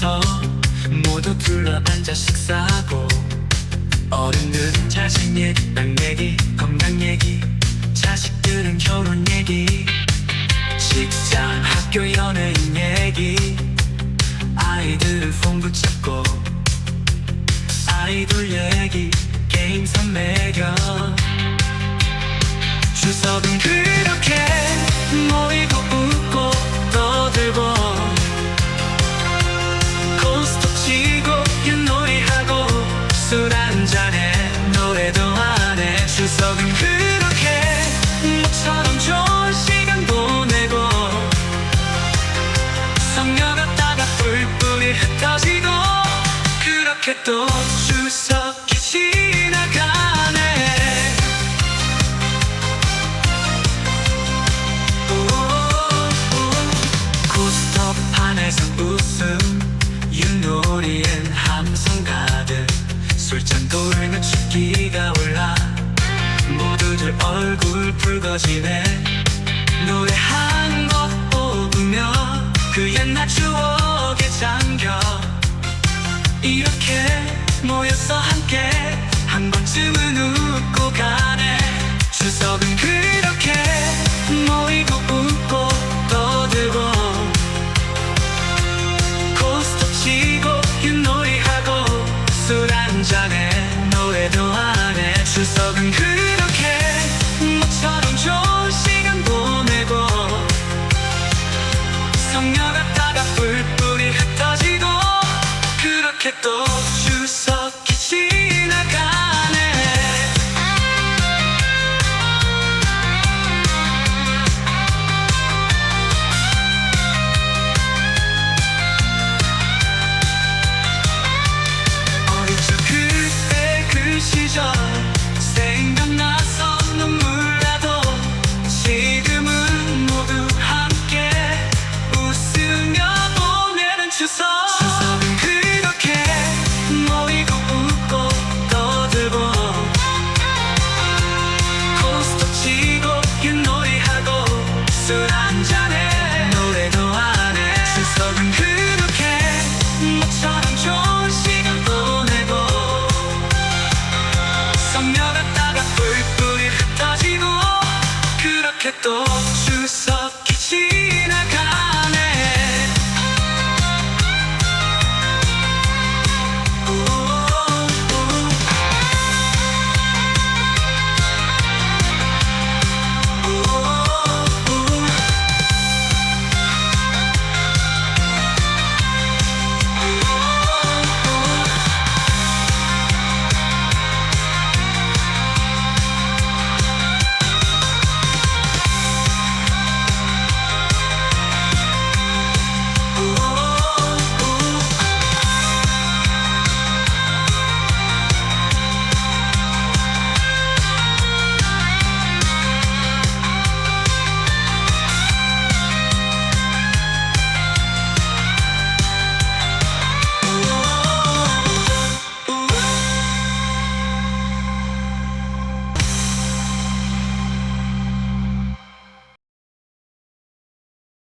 모여서 모두 둘러앉아 식사하고 어른들은 자식 얘기, 땅 얘기, 건강 얘기 자식들은 결혼 얘기 직장, 학교, 연예인 얘기. 아이들은 폰 붙잡고 아이돌 얘기, 게임 선매겨 추석은 그 추석은 그렇게 모처럼 좋은 시간 보내고 성녀갔다가 뿔뿔이 흩어지고 그렇게 또 추석이 지나가네. 고스톱 안에서 웃음 윷놀이엔 함성 가득. 술잔 돌며 춥기가 올라 얼굴 붉어지네. 노래 한곡 뽑으며 그 옛날 추억에 잠겨. 이렇게 모여서 함께 한 번쯤은 웃고 가네. 추석은 그렇게 모이고 웃고 떠들고 고스톱 치고 윷놀이하고 술 한잔에 노래도 하네. 추석은 그 뿔뿔이 흩어지고 그렇게 또 추석 선명했다가 뿔뿔이 흩어지고 그렇게 또 추석이 지나.